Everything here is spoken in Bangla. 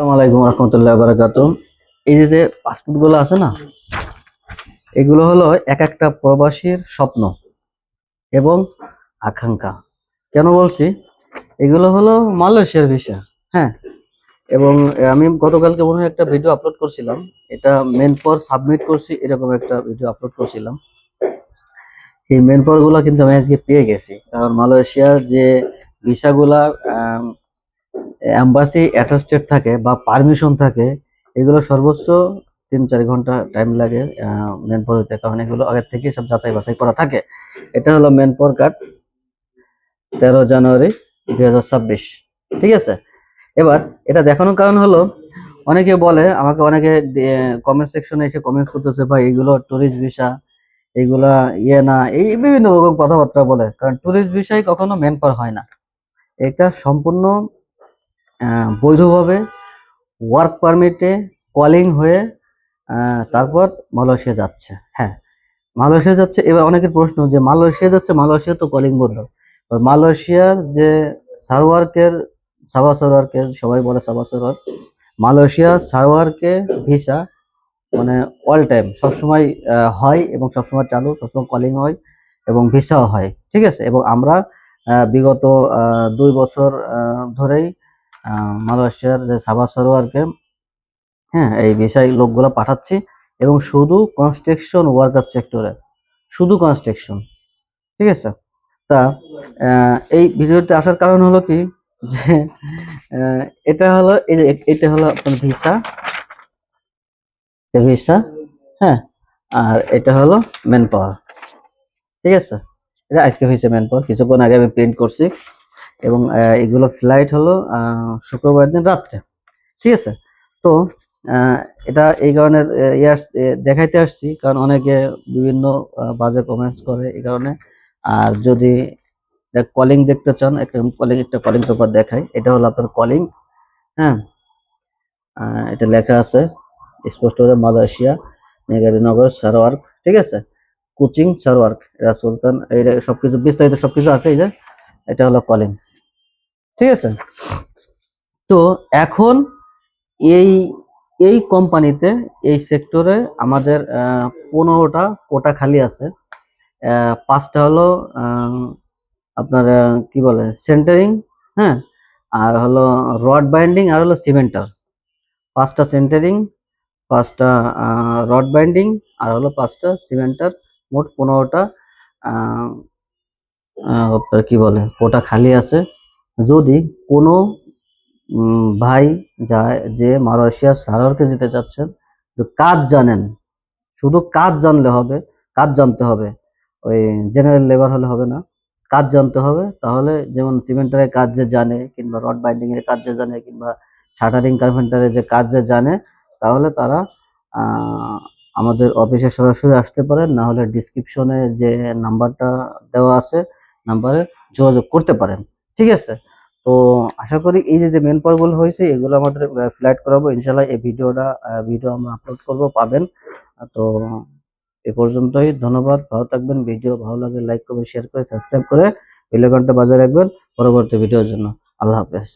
আসসালামু আলাইকুম রহমতুল্লাহ বারাকাত এই যে পাসপোর্টগুলো আছে না, এগুলো হলো এক একটা প্রবাসীর স্বপ্ন এবং আকাঙ্ক্ষা। কেন বলছি? এগুলো হলো মালয়েশিয়ার ভিসা হ্যাঁ। এবং আমি গতকালকে মনে হয় একটা ভিডিও আপলোড করছিলাম, এটা মেন পর সাবমিট করছি, এরকম একটা ভিডিও আপলোড করছিলাম। এই মেন পরগুলো কিন্তু আমি আজকে পেয়ে গেছি, কারণ মালয়েশিয়ার যে ভিসাগুলার অ্যাম্বাসি অ্যাটাস্টেড থাকে বা পারমিশন থাকে, এগুলো সর্বোচ্চ তিন চার ঘণ্টা টাইম লাগে মেন পর হইতে কারণ এগুলো আগের থেকে সব যাচাই বাছাই করা থাকে। এটা হলো মেন পর কার্ড তেরো জানুয়ারি দুই হাজার ছাব্বিশ, ঠিক আছে? এবার এটা দেখানোর কারণ হলো, অনেকে বলে, আমাকে অনেকে কমেন্ট সেকশনে এসে কমেন্টস করতেছে, ভাই, এগুলো ট্যুরিস্ট ভিসা এগুলা ইয়ে না। এই বিভিন্ন রকম কথাবার্তা বলে, কারণ ট্যুরিস্ট ভিসাই কখনো মেন পার হয় না। এটা সম্পূর্ণ বৈধভাবে ওয়ার্ক পারমিটে কলিং হয়ে তারপর মালয়েশিয়া যাচ্ছে। হ্যাঁ মালয়েশিয়া যাচ্ছে। এবার অনেকের প্রশ্ন যে মালয়েশিয়া যাচ্ছে, মালয়েশিয়া তো কলিং বন্ধ। মালয়েশিয়ার যে সারওয়ার্কের, সাবা সারওয়ার্কের, সবাই বলে সাবা সারওয়ার মালয়েশিয়া সারওয়ার্কে ভিসা মানে অল টাইম সবসময় হয় এবং সবসময় চালু, সবসময় কলিং হয় এবং ভিসাও হয়। ঠিক আছে? এবং আমরা বিগত দুই বছর ধরেই মালয়েশিয়ার যে সাবা সারোয়ারকে হ্যাঁ এই বিষয় লোকগুলো পাঠাচ্ছি এবং শুধু কনস্ট্রাকশন ওয়ার্কার সেক্টরে শুধু কনস্ট্রাকশন ঠিক আছে? তা এই ভিডিওতে আসার কারণ হলো কি? যে এটা হলো, এই এটা হলো আপনার ভিসা ভিসা হ্যাঁ আর এটা হলো ম্যান পাওয়ার ঠিক আছে? এটা আজকে হয়েছে ম্যান পাওয়ার কিছুক্ষণ আগে আমি প্রিন্ট করছি। এবং এগুলো ফ্লাইট হলো শুক্রবার দিন রাত্রে। ঠিক আছে? তো এটা এই কারণে ইয়ে এ, দেখাইতে আসছি কারণ অনেকে বিভিন্ন বাজে কমেন্টস করে এই কারণে। আর যদি কলিং দেখতে চান একটা কলিং একটা কলিং পেপার দেখাই এটা হলো আপনার কলিং হ্যাঁ? এটা লেখা আছে স্পষ্ট করে মালয়েশিয়া মেঘারীনগর সারওয়ার্ক ঠিক আছে? কোচিং সারওয়ার্ক এটা সুলতান এটা সবকিছু বিস্তারিত সবকিছু আছে এই যে এটা হলো কলিং ঠিক আছে? তো এখন এই এই কোম্পানিতে এই সেক্টরে আমাদের পনেরোটা কোটা খালি আছে। পাঁচটা হলো আপনার কি বলে সেন্টারিং হ্যাঁ? আর হলো রড বাইন্ডিং আর হলো সিমেন্টার পাঁচটা সেন্টারিং পাঁচটা রড বাইন্ডিং আর হলো পাঁচটা সিমেন্টার মোট পনেরোটা কি বলে, কোটা খালি আছে। যদি কোনো ভাই যায় যে মালয়েশিয়া সারোয়ারকে যেতে চাচ্ছেন কাজ জানেন। শুধু কাজ জানলে হবে, কাজ জানতে হবে। ওই জেনারেল লেবার হলে হবে না। কাজ জানতে হবে, তাহলে যেমন সিমেন্টারের কাজ যে জানে, কিংবা রড বাইন্ডিং এর কাজ যে জানে, কিংবা শাটারিং কার্পেন্টারের যে কাজ যে জানে, তাহলে তারা আমাদের অফিসে সরাসরি আসতে পারেন। না হলে ডিসক্রিপশনে যে নাম্বারটা দেওয়া আছে, নাম্বারে যোগাযোগ করতে পারেন। ঠিক আছে? তো আশা করি এই যে যে মেনগুলো হয়েছে, এগুলো আমাদের ফ্লাইট করাবো। ইনশাল্লাহ এই ভিডিওটা ভিডিও আমরা আপলোড করব, পাবেন। তো এ পর্যন্তই। ধন্যবাদ। ভালো থাকবেন। ভিডিও ভালো লাগে লাইক করবেন শেয়ার করে সাবস্ক্রাইব করে বেলেকনটা বাজার রাখবেন পরবর্তী ভিডিওর জন্য। আল্লাহ হাফেজ।